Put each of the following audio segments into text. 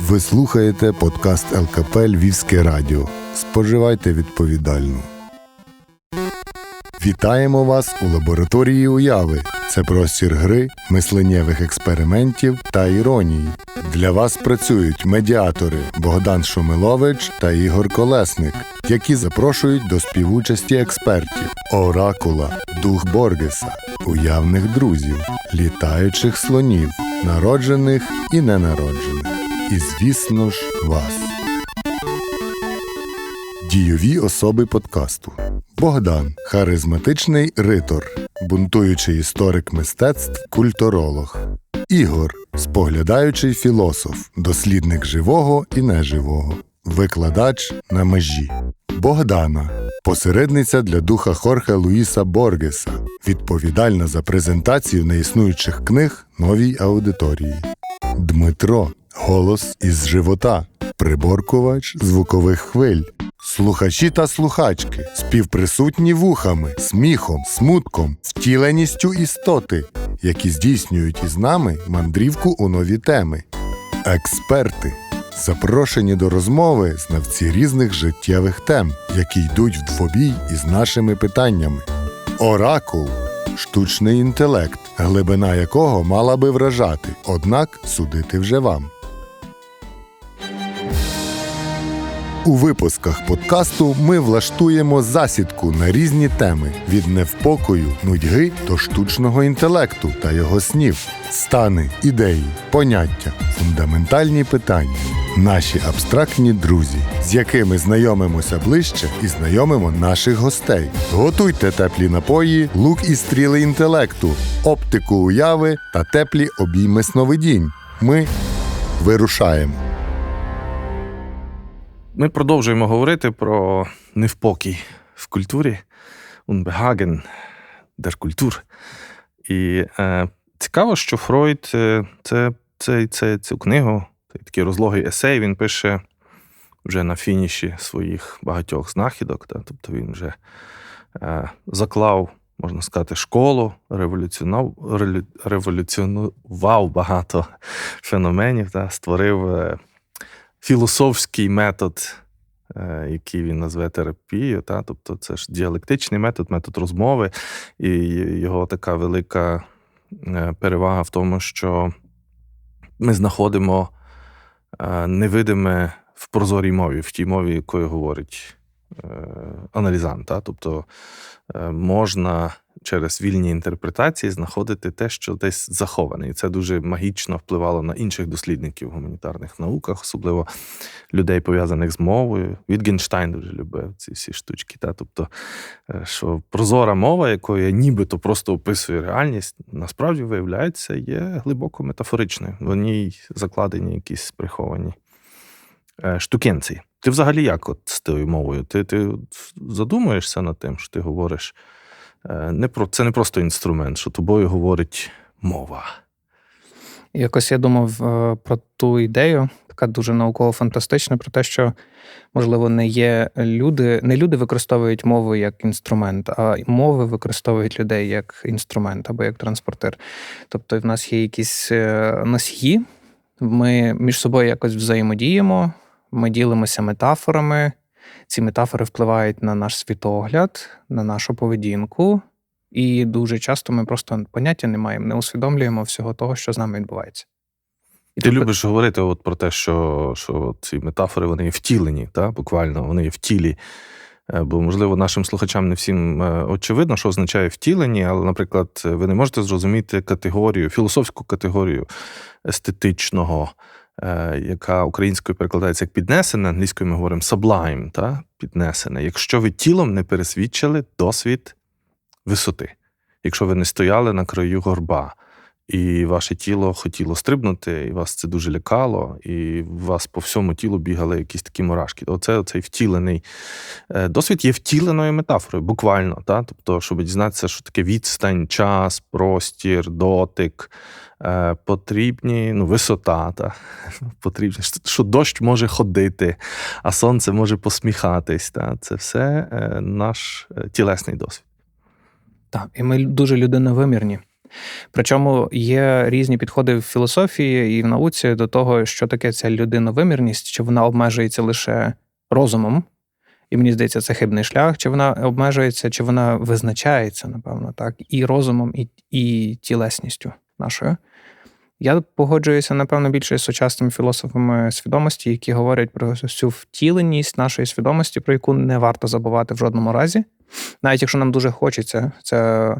Ви слухаєте подкаст ЛКП Львівське Радіо. Споживайте відповідально. Вітаємо вас у лабораторії уяви. Це простір гри, мисленнєвих експериментів та іронії. Для вас працюють медіатори Богдан Шумилович та Ігор Колесник, які запрошують до співучасті експертів, оракула, дух Боргеса, уявних друзів, літаючих слонів, народжених і ненароджених. І, звісно ж, вас. Дійові особи подкасту. Богдан харизматичний ритор, бунтуючий історик мистецтв, культуролог. Ігор споглядаючий філософ, дослідник живого і неживого, викладач на межі. Богдана посередниця для духа Хорхе Луїса Боргеса, відповідальна за презентацію неіснуючих книг новій аудиторії. Дмитро голос із живота, приборкувач звукових хвиль. Слухачі та слухачки, співприсутні вухами, сміхом, смутком, втіленістю істоти, які здійснюють із нами мандрівку у нові теми. Експерти запрошені до розмови знавці різних життєвих тем, які йдуть в двобій із нашими питаннями. Оракул штучний інтелект, глибина якого мала би вражати, однак судити вже вам. У випусках подкасту ми влаштуємо засідку на різні теми від невпокою, нудьги до штучного інтелекту та його снів, стани, ідеї, поняття, фундаментальні питання, наші абстрактні друзі, з якими знайомимося ближче і знайомимо наших гостей. Готуйте теплі напої, лук і стріли інтелекту, оптику уяви та теплі обійми сновидінь. Ми вирушаємо. Ми продовжуємо говорити про невпокій в культурі, der Kultur. І е, цікаво, що Фройд е, це, це, це, цю книгу, цей такий розлогий есей, він пише вже на фініші своїх багатьох знахідок. Та, тобто він вже е, заклав, можна сказати, школу, революціонував, багато феноменів, та, створив. Філософський метод, е, який він назве терапією. Та? Тобто це ж діалектичний метод, метод розмови, і його така велика е, перевага в тому, що ми знаходимо е, невидиме в прозорій мові, в тій мові, якою говорить аналізант. Та? Тобто можна через вільні інтерпретації знаходити те, що десь заховане. І це дуже магічно впливало на інших дослідників в гуманітарних науках, особливо людей, пов'язаних з мовою. Вітгенштайн дуже любив ці всі штучки. Та? Тобто, е, що прозора мова, якою нібито просто описує реальність, насправді виявляється, є глибоко метафоричною. В ній закладені якісь приховані е, штукенці. Ти взагалі як от з тою мовою? Ти ти задумуєшся над тим, що ти говориш не про це не просто інструмент, що тобою говорить мова. Якось я думав е, про ту ідею, така дуже науково-фантастична, про те, що, можливо, не є люди, не люди використовують мову як інструмент, а мови використовують людей як інструмент або як транспортир. Тобто, в нас є якісь е, носії, ми між собою якось взаємодіємо, ми ділимося метафорами, ці метафори впливають на наш світогляд, на нашу поведінку, і дуже часто ми просто поняття не маємо, не усвідомлюємо всього того, що з нами відбувається. І Ти тобто... любиш говорити от про те, що що ці метафори вони втілені, та? буквально вони в тілі. Е, бо, можливо, нашим слухачам не всім е, очевидно, що означає втілені, але, наприклад, ви не можете зрозуміти категорію, філософську категорію естетичного яка українською перекладається як піднесена, англійською ми говоримо sublime, та? піднесене. Якщо ви тілом не пересвідчили досвід висоти, якщо ви не стояли на краю горба, і ваше тіло хотіло стрибнути, і вас це дуже лякало, і у вас по всьому тілу бігали якісь такі мурашки. Оце оцей втілений е, досвід є втіленою метафорою, буквально. Та? Тобто, щоб дізнатися, що таке відстань, час, простір, дотик. Е, потрібні ну, висота, та, потрібні, що дощ може ходити, а сонце може посміхатись. Та, Це все е, наш тілесний досвід. Так, і ми дуже людиновимірні. Причому є різні підходи в філософії і в науці до того, що таке ця людиновимірність, чи вона обмежується лише розумом. І мені здається, це хибний шлях, чи вона обмежується, чи вона визначається, напевно, так, і розумом, і, і тілесністю нашою. Я погоджуюся, напевно, більше з сучасними філософами свідомості, які говорять про всю втіленість нашої свідомості, про яку не варто забувати в жодному разі. Навіть якщо нам дуже хочеться це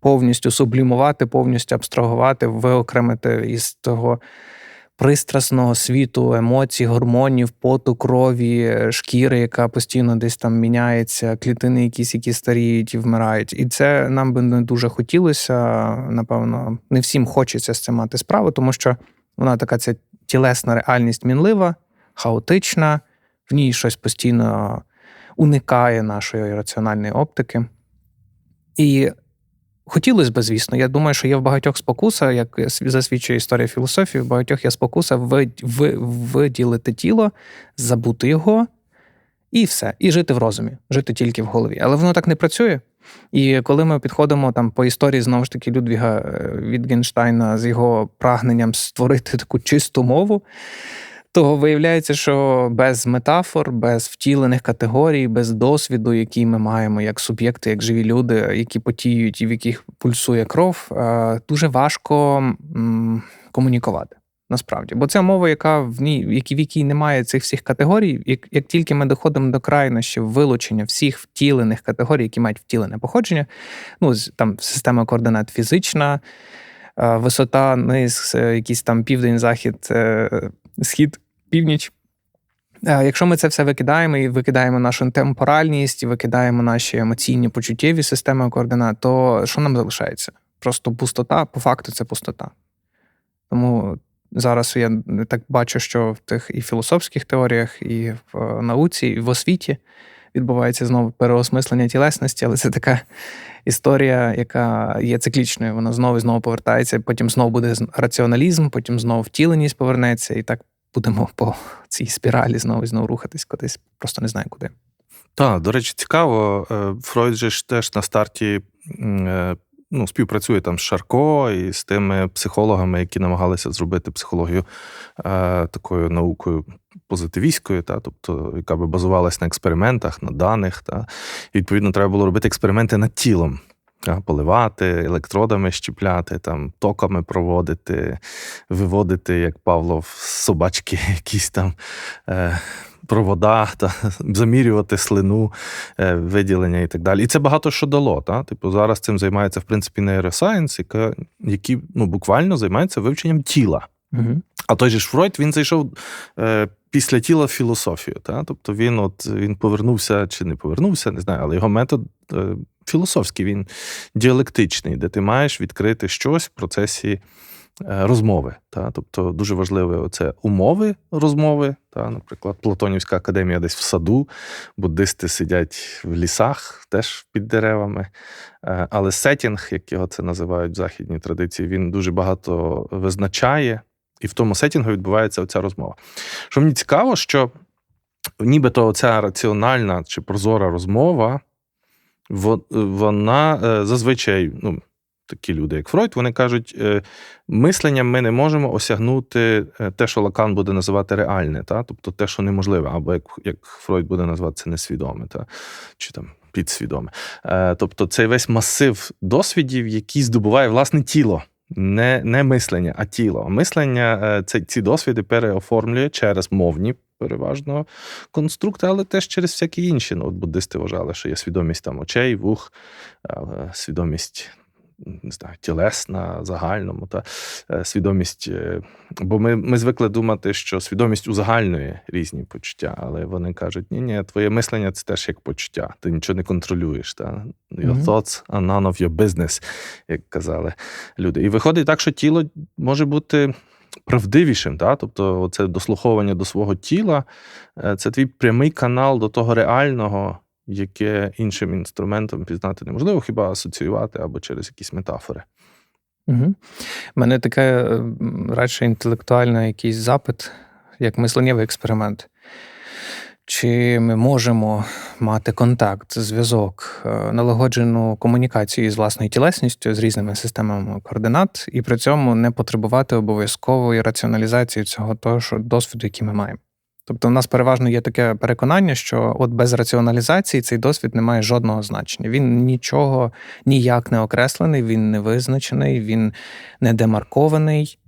повністю сублімувати, повністю абстрагувати, виокремити із того пристрасного світу, емоцій, гормонів, поту, крові, шкіри, яка постійно десь там міняється, клітини, якісь, які старіють і вмирають. І це нам би не дуже хотілося. Напевно, не всім хочеться з цим мати справу, тому що вона така ця тілесна реальність мінлива, хаотична, в ній щось постійно уникає нашої раціональної оптики. І Хотілося б, звісно. Я думаю, що є в багатьох спокуса, як засвідчує історія філософії, в багатьох є спокуса виділити тіло, забути його і все. І жити в розумі, жити тільки в голові. Але воно так не працює. І коли ми підходимо там по історії знову ж таки Людвіга е, Вітгенштайна з його прагненням створити таку чисту мову то виявляється, що без метафор, без втілених категорій, без досвіду, який ми маємо як суб'єкти, як живі люди, які потіють і в яких пульсує кров, е, дуже важко комунікувати. Насправді, бо це мова, яка в ній, в якій немає цих всіх категорій, як як тільки ми доходимо до крайнощів вилучення всіх втілених категорій, які мають втілене походження, ну там система координат фізична, е, висота, низ, е, якийсь там південь, захід, схід, північ. Якщо ми це все викидаємо і викидаємо нашу темпоральність, і викидаємо наші емоційні почуттєві системи координат, то що нам залишається? Просто пустота, по факту, це пустота. Тому зараз я так бачу, що в тих і філософських теоріях, і в е, науці, і в освіті відбувається знову переосмислення тілесності, але це така історія, яка є циклічною. Вона знову і знову повертається, потім знову буде раціоналізм, потім знову втіленість повернеться, і так будемо по цій спіралі знову і знову рухатись кудись, просто не знаю куди. Так, до речі, цікаво. Е, Фройд же ж теж на старті е, ну, співпрацює там з Шарко і з тими психологами, які намагалися зробити психологію е, такою наукою позитивістською, та, тобто, яка би базувалась на експериментах, на даних. Та, І відповідно треба було робити експерименти над тілом поливати, електродами щіпляти, там, токами проводити, виводити, як Павлов, собачки, якісь там е, провода, та, замірювати слину, е, виділення і так далі. І це багато що дало. Та? Типу, Зараз цим займається, в принципі, нейросайенс, яка, який ну, буквально займається вивченням тіла. Угу. А той же ж Фройд він зайшов е, після тіла в філософію. Та? Тобто він от він повернувся чи не повернувся, не знаю, але його метод е, філософський, він діалектичний, де ти маєш відкрити щось в процесі е, розмови. Та? Тобто дуже важливе це умови розмови. Та? Наприклад, Платонівська академія десь в саду, буддисти сидять в лісах, теж під деревами. Е, але сетінг, як його це називають в західній традиції, він дуже багато визначає. І в тому сетінгу відбувається оця розмова. Що мені цікаво, що нібито оця раціональна чи прозора розмова, вона е, зазвичай, ну, такі люди, як Фройд, вони кажуть, е, мисленням ми не можемо осягнути е, те, що Лакан буде називати реальне, та? тобто те, що неможливе, або як як Фройд буде називати це несвідоме, та? чи там підсвідоме. Тобто цей весь масив досвідів, який здобуває власне тіло. Не не мислення, а тіло. Мислення це ці досвіди переоформлює через мовні переважно конструкти, але теж через всякі інші. Ну, от Буддисти вважали, що є свідомість там очей, вух, свідомість. Не знаю, тілесна, загальному, та е, свідомість. Е, бо ми ми звикли думати, що свідомість узагальнює різні почуття, але вони кажуть: ні, ні, твоє мислення це теж як почуття, ти нічого не контролюєш. Та? Your thoughts are none of your business, як казали люди. І виходить так, що тіло може бути правдивішим. Да? Тобто, це дослуховування до свого тіла, е, це твій прямий канал до того реального, яке іншим інструментом пізнати неможливо, хіба асоціювати або через якісь метафори. Угу. У мене таке радше інтелектуальний якийсь запит, як мисленнєвий експеримент. Чи ми можемо мати контакт, зв'язок, е, налагоджену комунікацію з власною тілесністю, з різними системами координат, і при цьому не потребувати обов'язкової раціоналізації цього того, що досвіду, який ми маємо. Тобто, у нас переважно є таке переконання, що от без раціоналізації цей досвід не має жодного значення. Він нічого ніяк не окреслений, він не визначений, він не демаркований.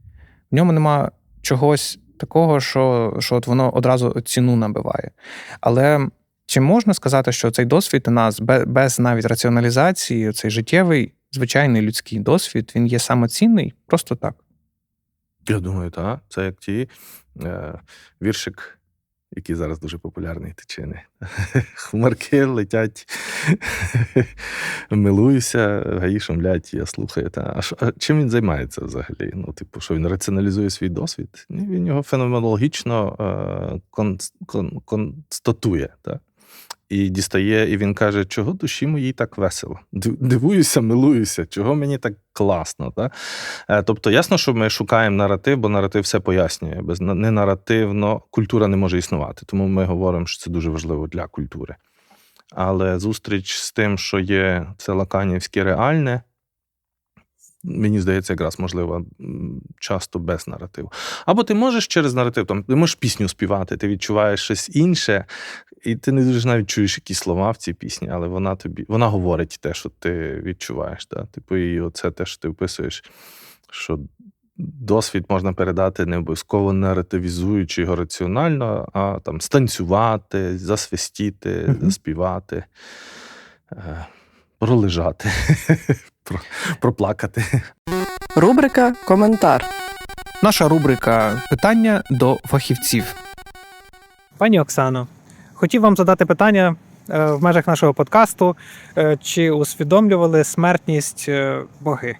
В ньому нема чогось такого, що, що от воно одразу ціну набиває. Але чи можна сказати, що цей досвід у нас без, навіть раціоналізації, цей життєвий, звичайний людський досвід, він є самоцінний просто так? Я думаю, так. Це як ті е, віршик, який зараз дуже популярний тичини. Хмарки летять, милуюся, гаї шумлять, я слухаю. Та. А, що, а чим він займається взагалі? Ну, типу, що він раціоналізує свій досвід? Він його феноменологічно е, кон, кон, констатує. Та? І дістає, і він каже, чого душі моїй так весело. Дивуюся, милуюся, чого мені так класно. Та? Е, Тобто, ясно, що ми шукаємо наратив, бо наратив все пояснює. Без на- ненаративно культура не може існувати. Тому ми говоримо, що це дуже важливо для культури. Але зустріч з тим, що є це лаканівське реальне, мені здається, якраз можливо часто без наративу. Або ти можеш через наратив, там, ти можеш пісню співати, ти відчуваєш щось інше, і ти не дуже навіть чуєш якісь слова в цій пісні, але вона тобі вона говорить те, що ти відчуваєш. Да? Типу, і оце те, що ти описуєш, що досвід можна передати не обов'язково наративізуючи його раціонально, а там станцювати, засвистіти, Мгм. заспівати, е, пролежати, про- проплакати. Рубрика Коментар. Наша рубрика питання до фахівців. Пані Оксано, хотів вам задати питання е, в межах нашого подкасту. Е, Чи усвідомлювали смертність е, боги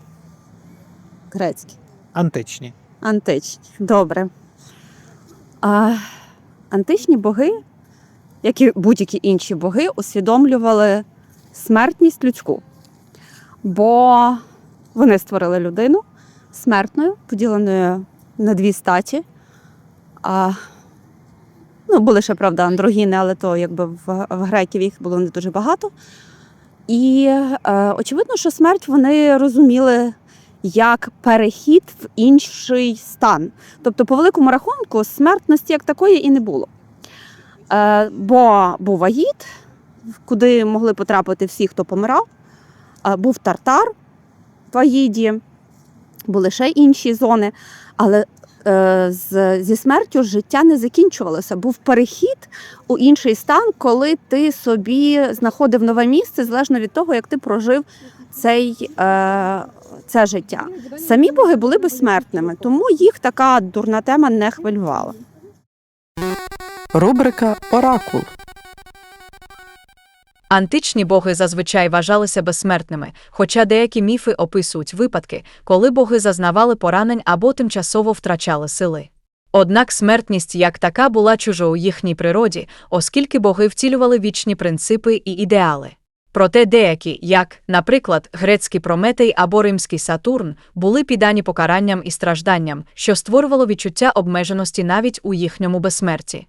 Грецькі, античні? античні. Добре. А, античні боги, як і будь-які інші боги, усвідомлювали смертність людську. Бо вони створили людину смертною, поділеною на дві статі. А, ну, були ще, правда, андрогіни, але то якби в, в греків їх було не дуже багато. І е, очевидно, що смерть вони розуміли як перехід в інший стан. Тобто, по великому рахунку, смертності як такої і не було. Е, бо був Аїд, куди могли потрапити всі, хто помирав. Е, був Тартар в Аїді, були ще інші зони. Але е, з, зі смертю життя не закінчувалося. Був перехід у інший стан, коли ти собі знаходив нове місце, залежно від того, як ти прожив цей, е, це життя. Самі боги були безсмертними, тому їх така дурна тема не хвилювала. Рубрика Оракул. Античні боги зазвичай вважалися безсмертними, хоча деякі міфи описують випадки, коли боги зазнавали поранень або тимчасово втрачали сили. Однак смертність як така була чужа у їхній природі, оскільки боги втілювали вічні принципи і ідеали. Проте деякі, як, наприклад, грецький Прометей або римський Сатурн, були піддані покаранням і стражданням, що створювало відчуття обмеженості навіть у їхньому безсмерті.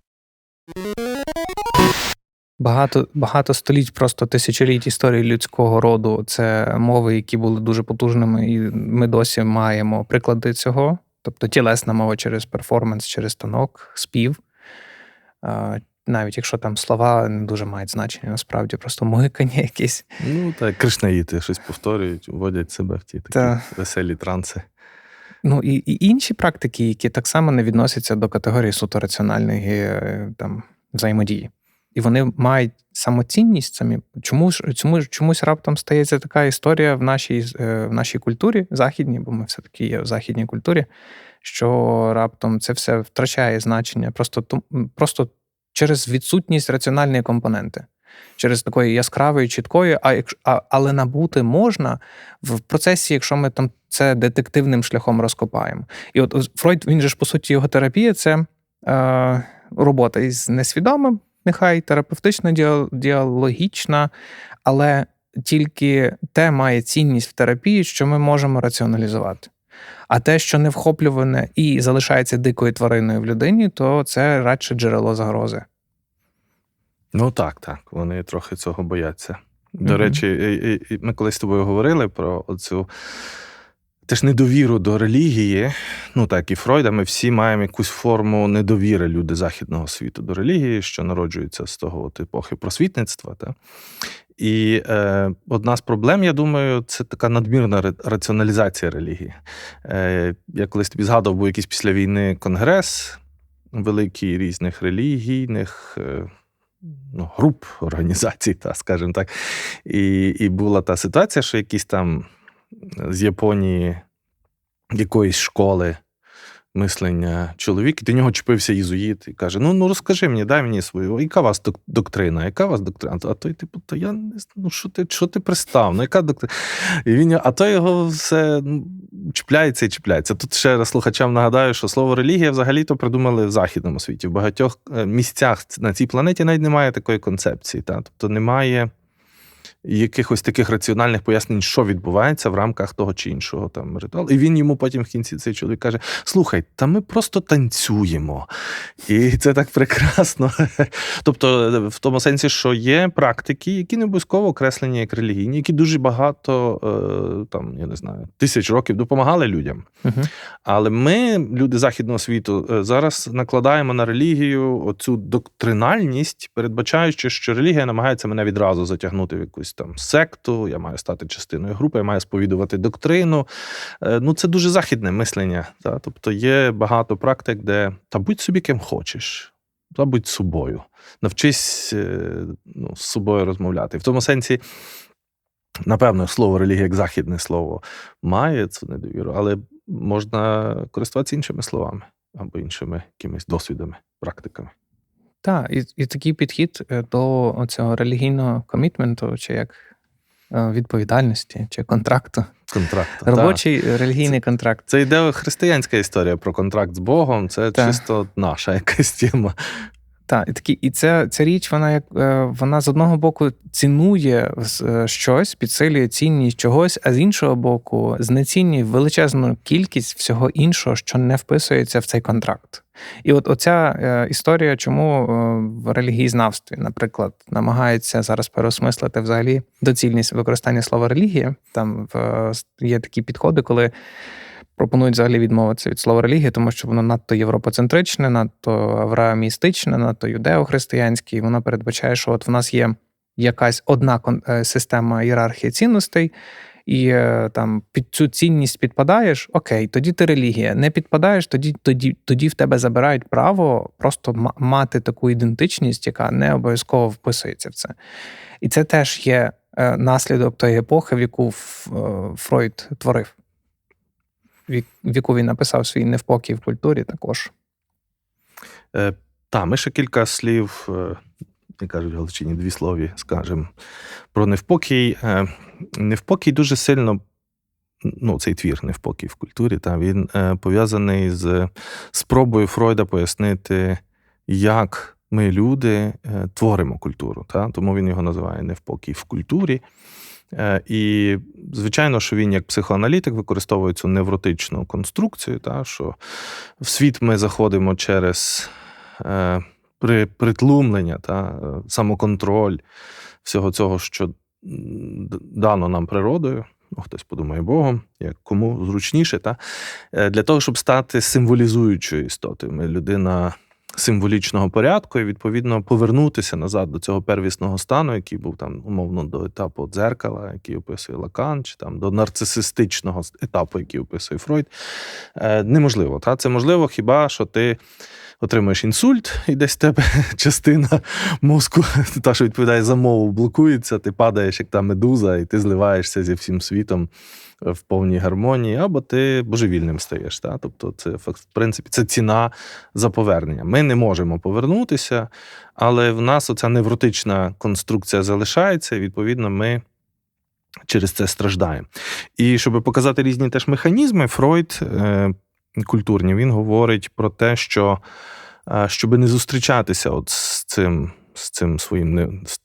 Багато, багато століть, просто тисячоліть історії людського роду. Це мови, які були дуже потужними, і ми досі маємо приклади цього. Тобто тілесна мова через перформанс, через танок, спів. Навіть якщо там слова не дуже мають значення, насправді просто мугикання якесь. Ну, так, кришнаїти щось повторюють, вводять себе в ті такі Та. веселі транси. Ну і, і інші практики, які так само не відносяться до категорії суто раціональної е, там, взаємодії. І вони мають самоцінність самі. Чому ж чому, чомусь раптом стається така історія в нашій, е, в нашій культурі західній, бо ми все-таки є в західній культурі, що раптом це все втрачає значення просто, просто через відсутність раціональної компоненти. Через такої яскравої, чіткої, а, а але набути можна в процесі, якщо ми там це детективним шляхом розкопаємо. І от Фройд, він же ж по суті його терапія це е, робота із несвідомим, нехай терапевтична, діалогічна, але тільки те має цінність в терапії, що ми можемо раціоналізувати. А те, що не вхоплюване і залишається дикою твариною в людині, то це радше джерело загрози. Ну так, так. Вони трохи цього бояться. До Мгм. речі, ми колись з тобою говорили про оцю теж недовіру до релігії. Ну, так, і Фройда, ми всі маємо якусь форму недовіри люди західного світу до релігії, що народжується з того от епохи просвітництва. Та? І е, одна з проблем, я думаю, це така надмірна раціоналізація релігії. Е, я колись тобі згадував, був якийсь після війни конгрес великий різних релігійних. Е, ну, груп, організацій, та, скажімо так. І, і була та ситуація, що якісь там з Японії якоїсь школи мислення чоловік, і до нього чіпився єзуїт і каже: Ну, ну розкажи мені, дай мені свою, яка у вас доктрина? Яка у вас доктрина? А той, типу, то я не ну що ти, що ти пристав? Ну, яка доктрина? І він, а то його все ну, чіпляється і чіпляється. Тут ще раз слухачам нагадаю, що слово релігія взагалі-то придумали в західному світі. В багатьох е, місцях на цій планеті навіть немає такої концепції. Та? Тобто немає якихось таких раціональних пояснень, що відбувається в рамках того чи іншого там ритуалу. І він йому потім в кінці цей чоловік каже: Слухай, та ми просто танцюємо. І це так прекрасно. Тобто, в тому сенсі, що є практики, які не обов'язково окреслені як релігійні, які дуже багато е, там, я не знаю, тисяч років допомагали людям. Угу. Але ми, люди західного світу, е, зараз накладаємо на релігію оцю доктринальність, передбачаючи, що релігія намагається мене відразу затягнути в якусь там секту, я маю стати частиною групи, я маю сповідувати доктрину. Е, Ну, це дуже західне мислення. Та? Тобто є багато практик, де та будь собі ким хочеш, та будь собою. Навчись е, ну, з собою розмовляти. В тому сенсі. Напевно, слово релігія як західне слово має цю недовіру, але можна користуватися іншими словами або іншими якимись досвідами, практиками. Так, і, і такий підхід е, до цього релігійного комітменту, чи як е, відповідальності, чи контракту. Контракт. Робочий та. релігійний контракт. Це йде християнська історія про контракт з Богом. Це та. чисто наша якась тема. Так, і такі, і ця, ця річ, вона як е, вона з одного боку цінує е, щось, підсилює цінність чогось, а з іншого боку, знецінює величезну кількість всього іншого, що не вписується в цей контракт. І от оця е, історія, чому в релігієзнавстві, наприклад, намагається зараз переосмислити взагалі доцільність використання слова релігія. Там є такі підходи, коли пропонують взагалі відмовитися від слова релігія, тому що воно надто європоцентричне, надто авраамістичне, надто юдеохристиянське, і воно передбачає, що от в нас є якась одна е, система ієрархії цінностей. І е, там під цю цінність підпадаєш, окей, тоді ти релігія. Не підпадаєш, тоді, тоді, тоді в тебе забирають право просто мати таку ідентичність, яка не обов'язково вписується в це. І це теж є е, наслідок тої епохи, в яку Фройд творив, в яку він написав свій невпокій в культурі також. Е, та, ми ще кілька слів, е, як кажуть в Галичині, дві слові скажемо про невпокій. Е, невпокій дуже сильно. Ну, цей твір невпокій в культурі, та, він е, пов'язаний з спробою Фройда пояснити, як ми, люди, е, творимо культуру. Та? Тому він його називає невпокій в культурі. Е, і, звичайно, що він як психоаналітик використовує цю невротичну конструкцію, та, що в світ ми заходимо через е, при, притлумлення, та, е, самоконтроль всього цього, що дано нам природою. Ну, хтось подумає Богом, як кому зручніше, та? Е, для того, щоб стати символізуючою істотою. Ми людина символічного порядку, і відповідно повернутися назад до цього первісного стану, який був там умовно до етапу дзеркала, який описує Лакан, чи там до нарцисистичного етапу, який описує Фройд, е, неможливо. Та? Це можливо хіба що ти. Отримаєш інсульт, і десь в тебе частина мозку, та, що відповідає за мову, блокується, ти падаєш, як та медуза, і ти зливаєшся зі всім світом в повній гармонії, або ти божевільним стаєш. Та? Тобто, це в принципі це ціна за повернення. Ми не можемо повернутися, але в нас оця невротична конструкція залишається, і відповідно ми. Через це страждаємо. І щоб показати різні теж механізми, Фройд е, культурні, він говорить про те, що е, щоб не зустрічатися от з цим з цим своїм не, з,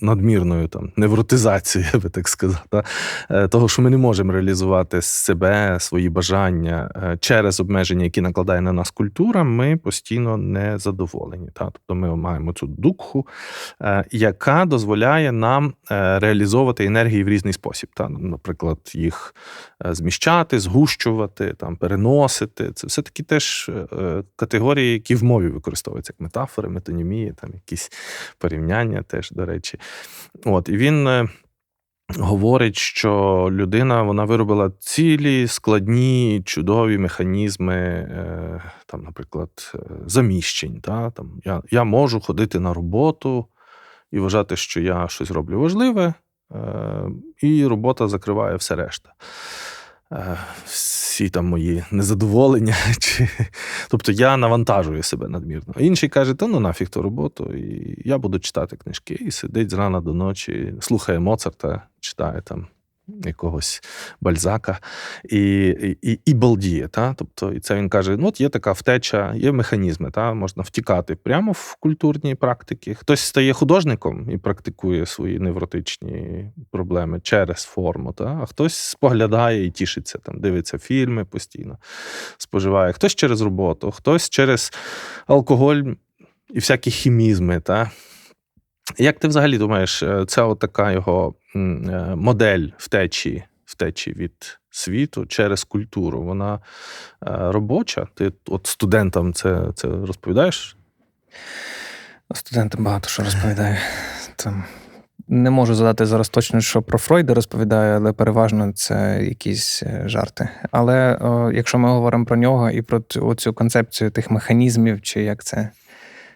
надмірною там невротизацією, я би так сказав, та? Е, того, що ми не можемо реалізувати себе, свої бажання е, через обмеження, які накладає на нас культура, ми постійно не задоволені. Та? Тобто ми маємо цю дукху, е, яка дозволяє нам реалізовувати енергії в різний спосіб. Та? Наприклад, їх зміщати, згущувати, там, переносити. Це все таки теж категорії, які в мові використовуються, як метафори, метонімії, там якісь порівняння теж, до речі. От, і він. е, Говорить, що людина вона виробила цілі складні, чудові механізми, е, там, наприклад, е, заміщень. Та? Там, я, я можу ходити на роботу і вважати, що я щось роблю важливе, і робота закриває все решта. Всі там мої незадоволення. Чи... Тобто я навантажую себе надмірно. Інший каже: та ну нафіг ту роботу, і я буду читати книжки, і сидить з рана до ночі, слухає Моцарта, читає там якогось бальзака і, і, і балдіє. Та? Тобто, і це він каже: ну, от є така втеча, є механізми, та? можна втікати прямо в культурні практики. Хтось стає художником і практикує свої невротичні проблеми через форму, та? а хтось споглядає і тішиться, там, дивиться фільми постійно, споживає, хтось через роботу, хтось через алкоголь і всякі хімізми. Та? Як ти взагалі думаєш, це така його е, модель втечі, втечі від світу через культуру? Вона е, робоча? Ти от студентам це, це розповідаєш? Студентам багато що розповідаю. Там не можу задати зараз точно, що про Фройда розповідаю, але переважно це якісь е, жарти. Але о, якщо ми говоримо про нього і про цю- концепцію тих механізмів, чи як це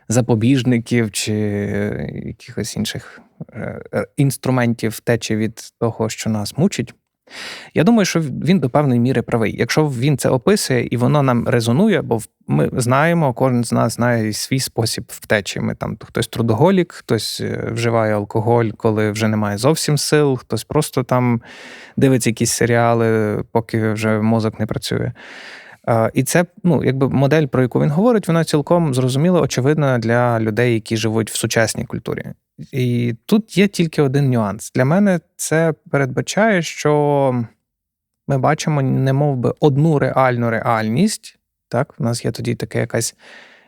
запобіжників, чи е, якихось інших е, е, інструментів втечі від того, що нас мучить. Я думаю, що він до певної міри правий. Якщо він це описує і воно нам резонує, бо ми знаємо, кожен з нас знає свій спосіб втечі. Ми там хтось трудоголік, хтось вживає алкоголь, коли вже немає зовсім сил, хтось просто там дивиться якісь серіали, поки вже мозок не працює. Е, І це ну, якби модель, про яку він говорить, вона цілком зрозуміла, очевидна для людей, які живуть в сучасній культурі. І тут є тільки один нюанс. Для мене це передбачає, що ми бачимо не мов би одну реальну реальність. Так, у нас є тоді така якась,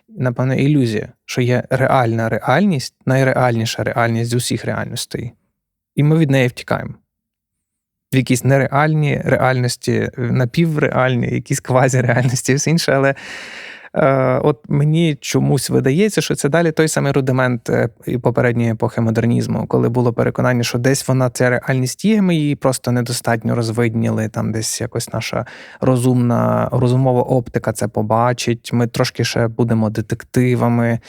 напевно, ілюзія, що є реальна реальність, найреальніша реальність з усіх реальностей. І ми від неї втікаємо. В якісь нереальні реальності, напівреальні, якісь квазіреальності, і все інше. Але е, от мені чомусь видається, що це далі той самий рудимент е, попередньої епохи модернізму, коли було переконання, що десь вона ця реальність є, ми її просто недостатньо розвидніли. Там десь якось наша розумна розумова оптика це побачить. Ми трошки ще будемо детективами,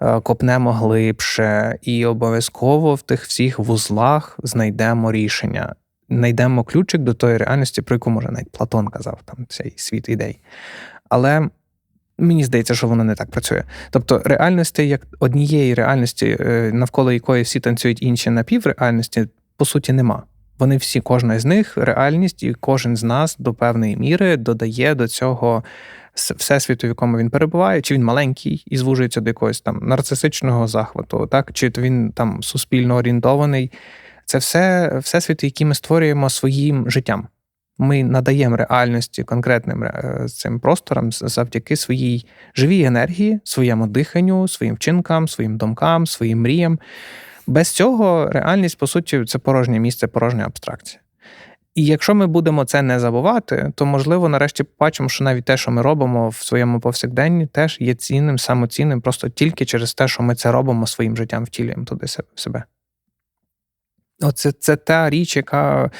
е, копнемо глибше, і обов'язково в тих всіх вузлах знайдемо рішення. Знайдемо ключик до тої реальності, про яку може навіть Платон казав, там цей світ ідей. Але мені здається, що воно не так працює. Тобто, реальності, як однієї реальності, е, навколо якої всі танцюють інші напівреальності, по суті, нема. Вони всі, кожна з них реальність, і кожен з нас до певної міри додає до цього всесвіту, в якому він перебуває, чи він маленький і звужується до якогось там нарцисичного захвату, так чи то він там суспільно орієнтований. Це все всесвіти, які ми створюємо своїм життям. Ми надаємо реальності конкретним е, цим просторам завдяки своїй живій енергії, своєму диханню, своїм вчинкам, своїм думкам, своїм мріям. Без цього реальність, по суті, це порожнє місце, порожня абстракція. І якщо ми будемо це не забувати, то можливо нарешті побачимо, що навіть те, що ми робимо в своєму повсякденні, теж є цінним, самоцінним, просто тільки через те, що ми це робимо своїм життям, втілюємо туди се- себе. Оце це та річ, яка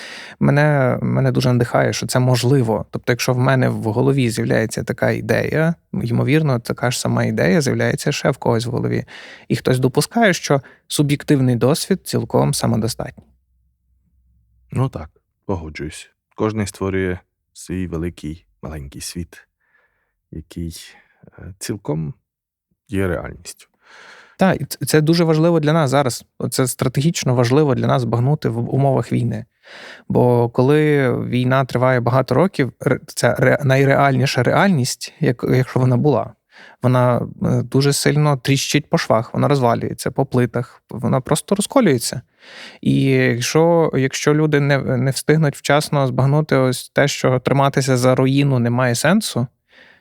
мене, мене дуже надихає, що це можливо. Тобто, якщо в мене в голові з'являється така ідея, ймовірно, така ж сама ідея з'являється ще в когось в голові. І хтось допускає, що суб'єктивний досвід цілком самодостатній. Ну так, погоджуюсь. Кожний створює свій великий маленький світ, який е, цілком є реальністю. Так, це- дуже важливо для нас зараз. Це стратегічно важливо для нас збагнути в умовах війни. Бо коли війна триває багато років, це найреальніша реальність, якщо вона була, вона е, дуже сильно тріщить по швах, вона розвалюється по плитах, вона просто розколюється. І якщо, якщо люди не, не встигнуть вчасно збагнути ось те, що триматися за руїну немає сенсу,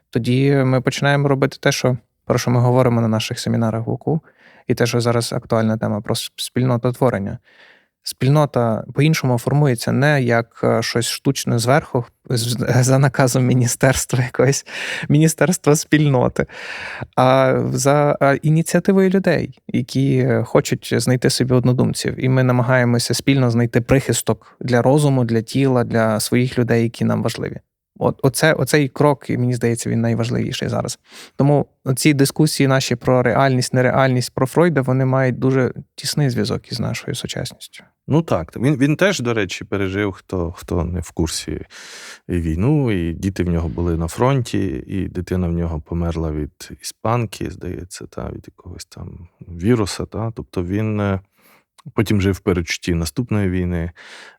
тоді ми починаємо робити те, що, про що ми говоримо на наших семінарах УКУ, і те, що зараз актуальна тема про спільнототворення. Спільнота по-іншому формується не як е, щось штучне зверху, за наказом міністерства якогось міністерства спільноти, а за ініціативою людей, які е, хочуть знайти собі однодумців. І ми намагаємося спільно знайти прихисток для розуму, для тіла, для своїх людей, які нам важливі. От оце, оцей крок, мені здається, він найважливіший зараз. Тому ці дискусії наші про реальність, нереальність, про Фройда, вони мають дуже тісний зв'язок із нашою сучасністю. Ну так, він, він теж, до речі, пережив, хто, хто не в курсі війну, і діти в нього були на фронті, і дитина в нього померла від іспанки, здається, та, від якогось там віруса. Та. Тобто він е, потім жив в передчутті наступної війни.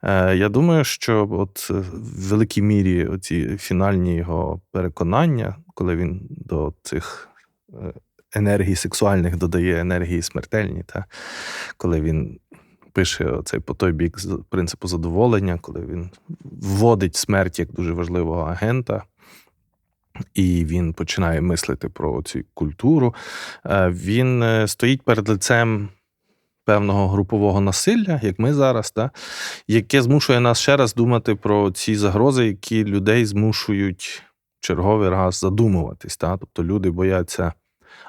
Е, Я думаю, що от е, в великій мірі оці фінальні його переконання, коли він до цих е, енергій сексуальних додає енергії смертельні, та, коли він пише оцей по той бік принципу задоволення, коли він вводить смерть як дуже важливого агента. І він починає мислити про цю культуру. Він стоїть перед лицем певного групового насилля, як ми зараз, да, яке змушує нас ще раз думати про ці загрози, які людей змушують черговий раз задумуватись. Да? Тобто люди бояться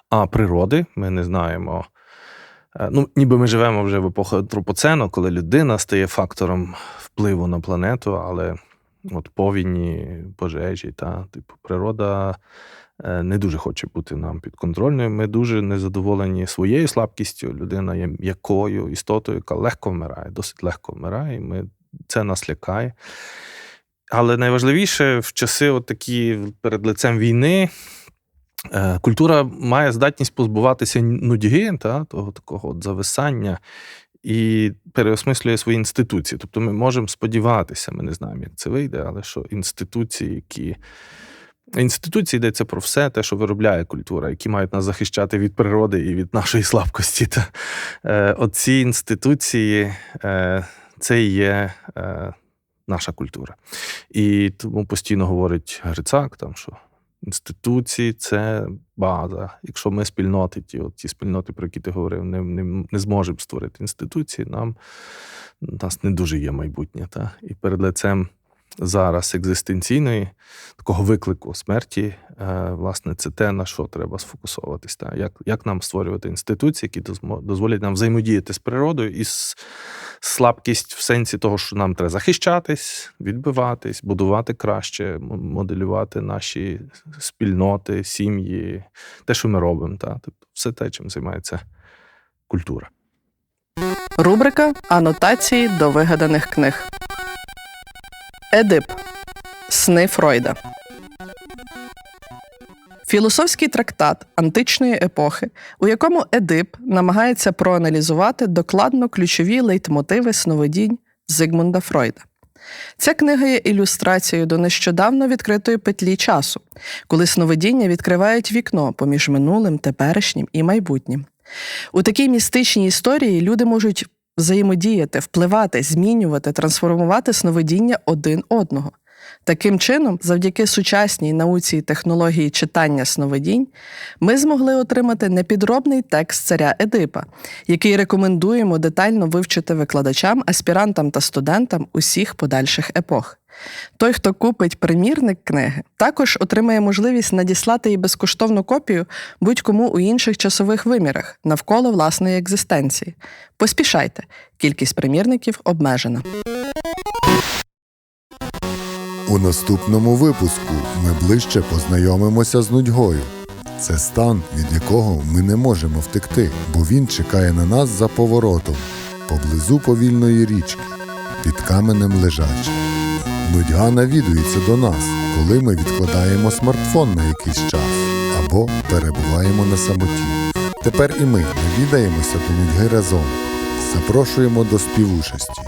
а природи, ми не знаємо. Е, Ну, ніби ми живемо вже в епоху антропоцену, коли людина стає фактором впливу на планету, але от повінні, пожежі, та, типу, природа не дуже хоче бути нам підконтрольною. Ми дуже незадоволені своєю слабкістю. Людина є м'якою істотою, яка легко вмирає, досить легко вмирає, ми, це нас лякає. Але найважливіше в часи, от такі перед лицем війни, Е, Культура має здатність позбуватися нудьги, та, того такого от зависання, і переосмислює свої інституції. Тобто ми можемо сподіватися, ми не знаємо, як це вийде, але що інституції, які. Інституції йдеться про все те, що виробляє культура, які мають нас захищати від природи і від нашої слабкості. Та, е, оці інституції е, це і є е, наша культура. І тому постійно говорить Грицак, там, що інституції це база. Якщо ми спільноти, ті, от ті спільноти, про які ти говорив, не, не, не зможемо створити інституції, нам нас не дуже є майбутнє. Та? І перед лицем зараз екзистенційної такого виклику смерті, е, власне, це те, на що треба сфокусовуватись. Та? Як, як нам створювати інституції, які дозволять нам взаємодіяти з природою і слабкість в сенсі того, що нам треба захищатись, відбиватись, будувати краще, моделювати наші спільноти, сім'ї, те, що ми робимо. Та? Тобто все те, чим займається культура. Рубрика Анотації до вигаданих книг. Едип. Сни Фройда. Філософський трактат античної епохи, у якому Едип намагається проаналізувати докладно ключові лейтмотиви сновидінь Зигмунда Фройда. Ця книга є ілюстрацією до нещодавно відкритої петлі часу, коли сновидіння відкривають вікно поміж минулим, теперішнім і майбутнім. У такій містичній історії люди можуть взаємодіяти, впливати, змінювати, трансформувати сновидіння один одного. Таким чином, завдяки сучасній науці і технології читання сновидінь, ми змогли отримати непідробний текст царя Едипа, який рекомендуємо детально вивчити викладачам, аспірантам та студентам усіх подальших епох. Той, хто купить примірник книги, також отримає можливість надіслати їй безкоштовну копію будь-кому у інших часових вимірах навколо власної екзистенції. Поспішайте, кількість примірників обмежена. У наступному випуску ми ближче познайомимося з нудьгою. Це стан, від якого ми не можемо втекти, бо він чекає на нас за поворотом, поблизу повільної річки, під каменем лежачи. Нудьга навідується до нас, коли ми відкладаємо смартфон на якийсь час або перебуваємо на самоті. Тепер і ми навідаємося до нудьги разом. Запрошуємо до співучасті.